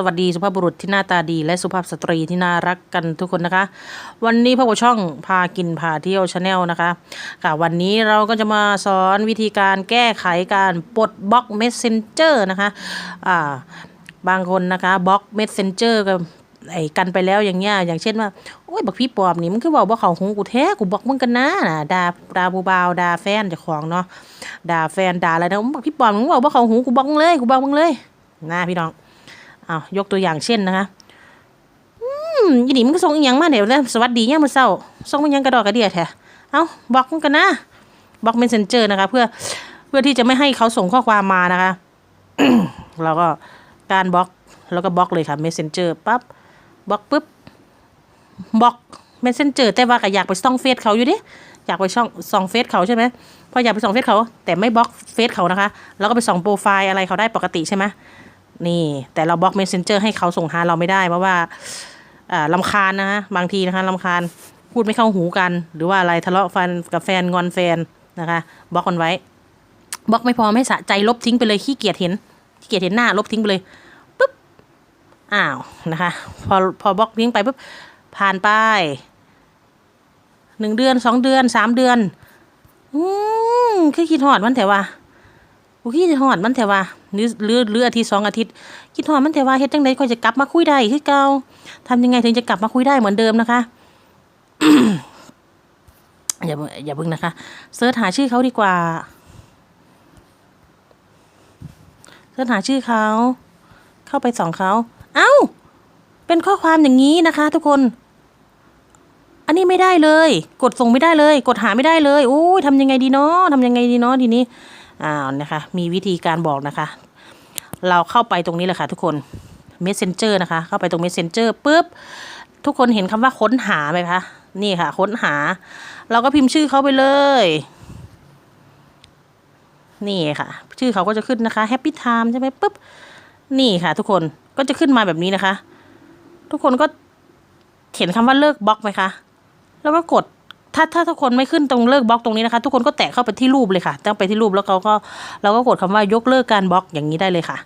สวัสดีสุภาพบุรุษที่หน้าตาดี และสุภาพสตรีที่น่ารักกันทุกคนนะคะ วันนี้พวกเราช่องพากินพาเที่ยวชาแนลนะคะค่ะวันนี้เราก็จะมาสอนวิธีการแก้ไขการปลดบล็อก Messenger นะคะอ่าบางคนนะคะบล็อก Messenger ก็ไอ้กันไปแล้วอย่างเงี้ยอย่างเช่นว่าโอ้ยบักพี่ปอบนี่มันคือบอกว่าเขาหูกูแท้กูบล็อกมึงกันนะนะด่าด่าบูบาวด่าแฟนเจ้าของเนาะด่าแฟนด่าอะไรนะบักพี่ปอบมึงบอกว่าเขาหูกูบล็อกมึงเลยกูบล็อกมึงเลยนะพี่น้อง อ้าวยกตัวอย่างเช่นนะคะอืมยีนี่มันก็ส่งอีหยังมาเดี๋ยวนะสวัสดีเนี่ยมมื้อเช้าส่งมันยังกระดอกกระเดียแท้เอ้าบล็อกมันกันนะบล็อก Messenger นะคะ เพื่อเพื่อที่จะไม่ให้เขาส่งข้อความมานะคะเราก็การบล็อกแล้วก็บล็อกเลยค่ะ Messenger ปั๊บบล็อกปุ๊บบล็อก Messenger แต่ว่าก็อยากไปส่องเฟซเขาอยู่ดิอยากไปช่องส่องเฟซเขาใช่ไหมพออยากไปส่องเฟซเขาแต่ไม่บล็อกเฟซเขานะคะ แล้วก็ไปส่องโปรไฟล์อะไรเขาได้ปกติใช่ไหม นี่ แต่เราบล็อก Messenger ให้เขาส่งหาเราไม่ได้ เพราะว่าลำคาญนะฮะ บางทีนะคะลำคาญ พูดไม่เข้าหูกัน หรือว่าอะไรทะเลาะฟันกับแฟนงอนแฟนนะคะบล็อกมันไว้บล็อกไม่พอไม่สะใจลบทิ้งไปเลยขี้เกียจเห็นขี้เกียจเห็นหน้าลบทิ้งไปเลยปุ๊บอ้าวนะคะ พอพอบล็อกทิ้งไปปุ๊บผ่านไปหนึ่งเดือนสองเดือนสามเดือน อืมคือคิดหอดมันแต่ว่า กูคิดหอดมันแต่ว่าหรือหรือหรืออาทิตย์สองอาทิตย์คิดหอดมันแต่ว่าเฮ็ดจังได๋ค่อยจะกลับมาคุยได้คือเก่าทำยังไงถึงจะกลับมาคุยได้เหมือนเดิมนะคะอย่าอย่าเพิ่งนะคะเสิร์ชหาชื่อเขาดีกว่าเสิร์ชหาชื่อเขาเข้าไปส่องเขาเอ้า เป็นข้อความอย่างนี้นะคะ ทุกคน อันนี้ไม่ได้เลย กดส่งไม่ได้เลย กดหาไม่ได้เลยโอ้ยทำยังไงดีเนาะทำยังไงดีเนาะทีนี้ อ้าวนะคะ มีวิธีการบอกนะคะ เราเข้าไปตรงนี้แหละค่ะทุกคน messenger นะคะ เข้าไปตรง messenger ปุ๊บ ทุกคนเห็นคำว่าค้นหาไหมคะ นี่ค่ะ ค้นหา เราก็พิมพ์ชื่อเขาไปเลย นี่ค่ะ ชื่อเขาก็จะขึ้นนะคะ happy time ใช่ไหมปุ๊บ นี่ค่ะ ทุกคน ก็จะขึ้นมาแบบนี้นะคะ ทุกคนก็เห็นคำว่าเลิกบล็อกไหมคะ แล้วก็กด ถ้าถ้าทุกคนไม่ขึ้นตรงเลิกบล็อกตรงนี้นะคะ ทุกคนก็แตะเข้าไปที่รูปเลยค่ะต้องไปที่รูปแล้วเขาก็เราก็กดคำว่ายกเลิกการบล็อกอย่างนี้ได้เลยค่ะ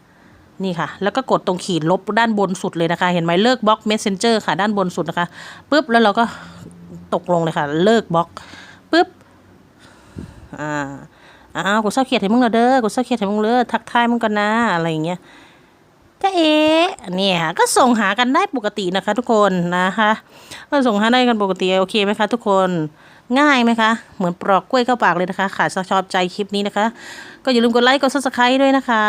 นี่ค่ะ แล้วก็กดตรงขีดลบด้านบนสุดเลยนะคะ เห็นไหมเลิกบล็อก messenger ค่ะ ด้านบนสุดนะคะปุ๊บแล้วเราก็ตกลงเลยค่ะ เลิกบล็อกปุ๊บอ่าอ้าวกูเศร้าเขียดให้มึงและเด้อกูเศร้าเขียดให้มึงเลยทักทายมึงกันนะอะไรอย่างเงี้ย จ้าเอ๋เนี่ยก็ส่งหากันได้ปกตินะคะทุกคนนะคะก็ส่งหาได้กันปกติโอเคไหมคะทุกคนง่ายไหมคะ เหมือนปลอกกล้วยเข้าปากเลยนะคะขาดชอบใจคลิปนี้นะคะ ก็อย่าลืมกดไลค์กดซับสไครต์ด้วยนะคะ